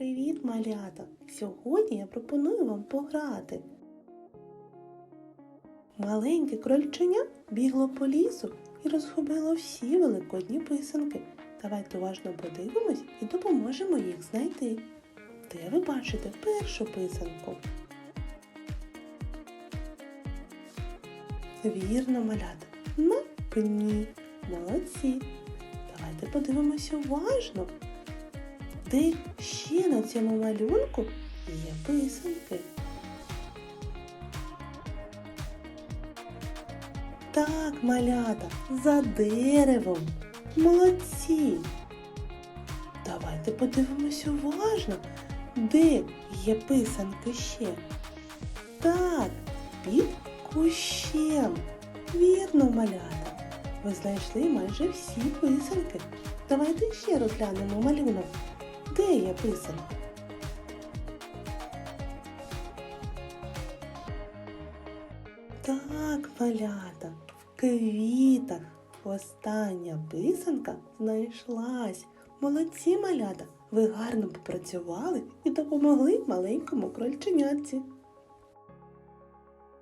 Привіт, малята! Сьогодні я пропоную вам пограти. Маленьке крольченя бігло по лісу і розгубило всі великодні писанки. Давайте уважно подивимось і допоможемо їх знайти. Де ви бачите першу писанку? Вірно, малята, на пні. Молодці. Давайте подивимося уважно. Де ще на цьому малюнку є писанки? Так, малята, за деревом. Молодці. Давайте подивимося уважно, де є писанки ще. Так, під кущем. Вірно, малята. Ви знайшли майже всі писанки. Давайте ще розглянемо малюнок. Де є писанка? Так, малята, в квітах остання писанка знайшлась. Молодці малята, ви гарно попрацювали і допомогли маленькому крольченятці.